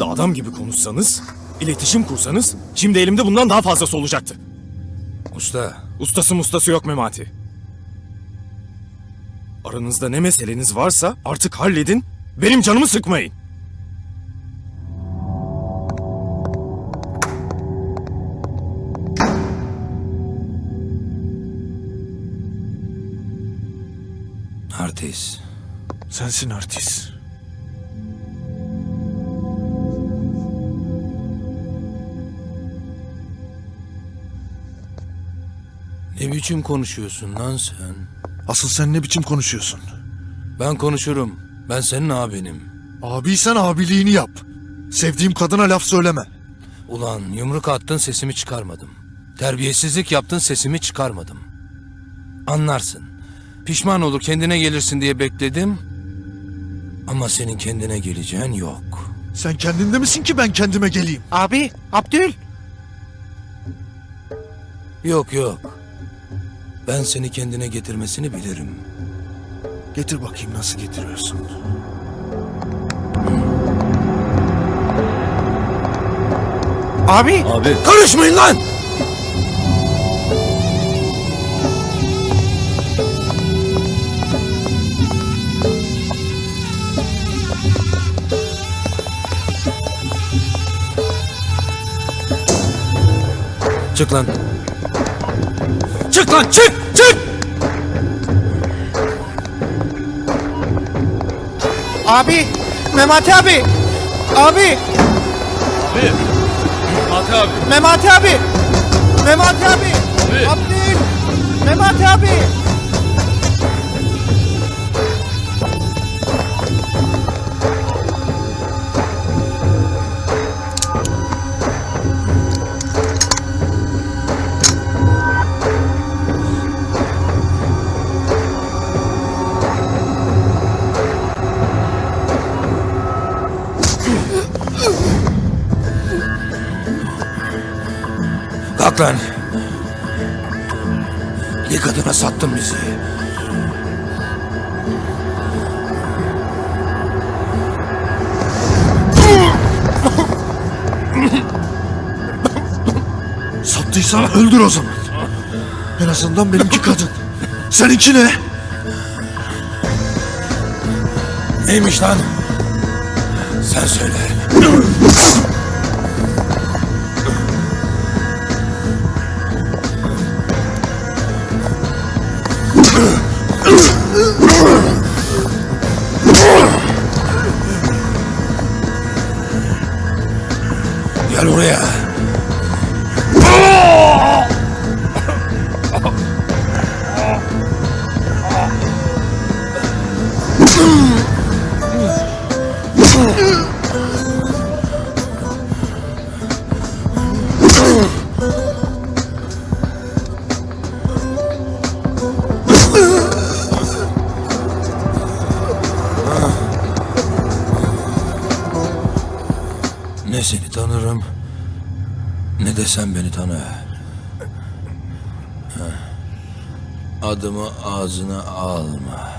birbirinizle adam gibi konuşsanız, iletişim kursanız, şimdi elimde bundan daha fazlası olacaktı. Usta, Ustası mustası yok Memati. Aranızda ne meseleniz varsa artık halledin, benim canımı sıkmayın. artist. Sensin artist. Ne biçim konuşuyorsun lan sen? Asıl sen ne biçim konuşuyorsun? Ben konuşurum. Ben senin abinim. Abiysen abiliğini yap. Sevdiğim kadına laf söyleme. Ulan yumruk attın sesimi çıkarmadım. Terbiyesizlik yaptın sesimi çıkarmadım. Anlarsın. Pişman olur kendine gelirsin diye bekledim. Ama senin kendine geleceğin yok. Sen kendinde misin ki ben kendime geleyim? Abi, Abdül. Yok yok. Ben seni kendine getirmesini bilirim. Getir bakayım nasıl getiriyorsun. Abi, Abi. Karışmayın lan! Çık lan. Çık lan çık çık! abi, Memati abi. Abi, Memati abi. Memati abi. Memati abi. Abdül. Memati abi. Kalk lan. Ne kadına sattın bizi. Sattıysan öldür o zaman. En azından benimki kadın. Seninki ne? Neymiş lan? Sen söyle. Gel buraya. Ne seni tanırım ne de sen beni tanı. Adımı ağzına alma.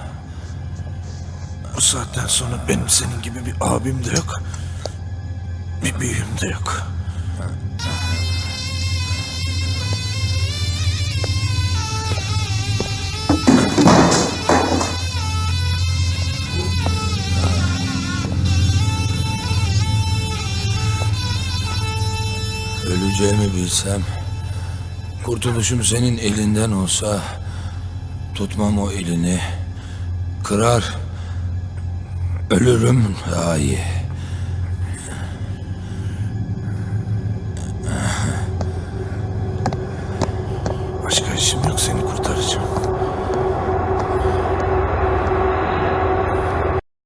Bu saatten sonra benim senin gibi bir abim de yok. Bir büyüğüm de yok. Öleceğimi bilsem, kurtuluşum senin elinden olsa, tutmam o elini, kırar, ölürüm daha iyi. Başka işim yok seni.